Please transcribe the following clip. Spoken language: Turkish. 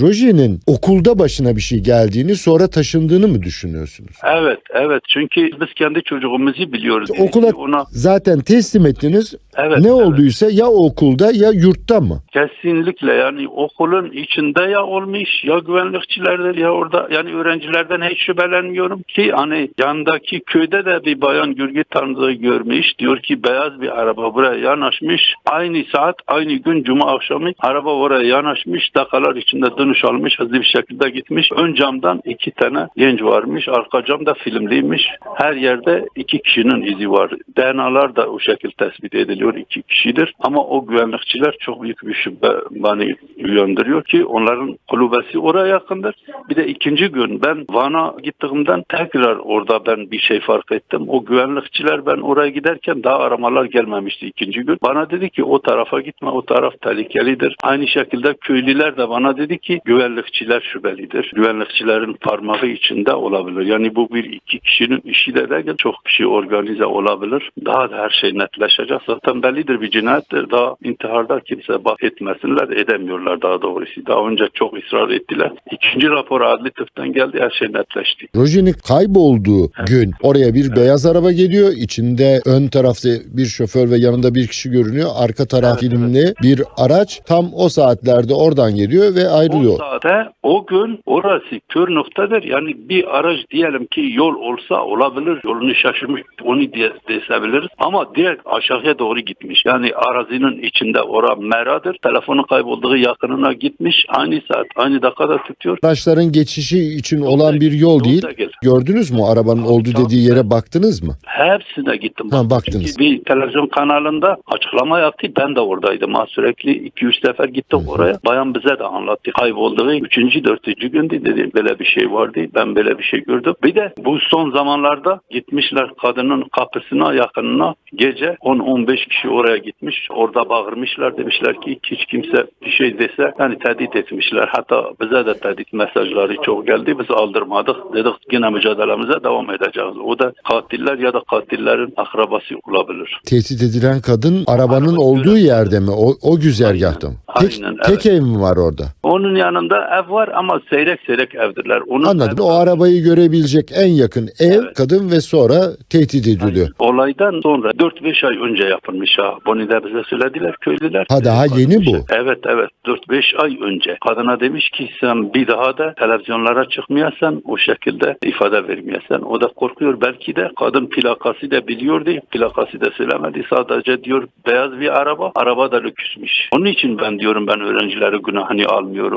Roji'nin okulda başına bir şey geldiğini sonra taşındığını mı düşünüyorsunuz? Evet, evet. Çünkü biz kendi çocuğumuzu biliyoruz. Okula ona zaten teslim ettiniz. evet, ne evet. olduysa ya okulda ya yurtta mı? Kesinlikle yani okulun içinde ya olmuş ya güvenlikçilerdir ya orada yani öğrencilerden hiç şüphelenmiyorum ki hani yandaki köyde de bir bayan gürgü tanıdığı görmüş. Diyor ki beyaz bir araba buraya yanaşmış. Aynı saat aynı gün cuma akşamı araba oraya yanaşmış. Dakikalar içinde dönüş almış hızlı bir şekilde gitmiş. Ön camdan iki tane genç varmış. Arka cam da filmliymiş. Her yerde iki kişinin izi var. DNA'lar da o şekilde tespit ediliyor. iki kişidir. Ama o güvenlikçiler çok büyük bir şüphe beni uyandırıyor ki onların kulübesi oraya yakındır. Bir de ikinci gün ben Van'a gittiğimden tekrar orada ben bir şey fark ettim. O güvenlikçiler ben oraya giderken daha aramalar gelmemişti ikinci gün. Bana dedi ki o tarafa gitme o taraf tehlikelidir. Aynı şekilde köylüler de bana dedi ki güvenlikçiler şüphelidir. Güvenlikçilerin parmağı içinde olabilir. Yani bu bir iki kişinin işi de değil çok kişi organize olabilir. Daha da her şey netleşecek. Zaten bellidir bir cinayettir. Daha intiharda kimse bak etmesinler edemiyorlar daha doğrusu. Daha önce çok ısrar ettiler. İkinci rapor adli tıptan geldi her şey netleşti. Roji'nin kaybolduğu gün oraya bir beyaz araba geliyor. İçinde ön tarafta bir şoför ve yanında bir kişi görünüyor. Arka taraf Evet, filmli bir araç tam o saatlerde oradan geliyor ve ayrılıyor. O saate o gün orası kör noktadır. Yani bir araç diyelim ki yol olsa olabilir. Yolunu şaşırmış onu diye desebiliriz. Ama direkt aşağıya doğru gitmiş. Yani arazinin içinde ora meradır. Telefonu kaybolduğu yakınına gitmiş. Aynı saat aynı dakikada tutuyor. Araçların geçişi için olan bir yol değil. Gel. Gördünüz mü arabanın tabii. dediği yere baktınız mı? Hepsine gittim. Ha, baktınız. Çünkü bir televizyon kanalında açıklama yaptı. Ben de oradaydım. Ha, sürekli 2-3 sefer gittim oraya. Bayan bize de anlattı. Kaybolduğu 3. 4. gündü dedi. Böyle bir şey vardı. Ben böyle bir şey gördüm. Bir de bu son zamanlarda gitmişler kadının kapısına yakınına gece 10-15 kişi oraya gitmiş. Orada bağırmışlar. Demişler ki hiç kimse bir şey dese yani tehdit etmişler. Hatta bize de tehdit mesajları çok geldi. Biz aldırmadık. Dedik yine mücadelemize devam edeceğiz. O da katiller ya da katillerin akrabası olabilir. Tehdit edilen kadın arabanın Araba olduğu gören- yerde mi? O, o güzergahta mı? Tek, Aynen, tek ev mi var orada? Onun yanında ev var ama seyrek seyrek evdirler. Onun Anladım. ev- O arabayı görebilecek en yakın ev Evet. kadın ve sonra tehdit ediliyor. Olaydan sonra 4-5 ay önce yapılmış ha. Bunu da bize söylediler köylüler. Ha, daha yeni bu. Evet evet 4-5 ay önce. Kadına demiş ki sen bir daha da televizyonlara çıkmayasan o şekilde ifade vermeyesen. O da korkuyor belki de kadın plakası da biliyordu. Plakası da söylemedi. Sadece diyor beyaz bir araba. Araba da lüküsmüş. Onun için ben diyorum ben öğrencileri günahını almıyorum.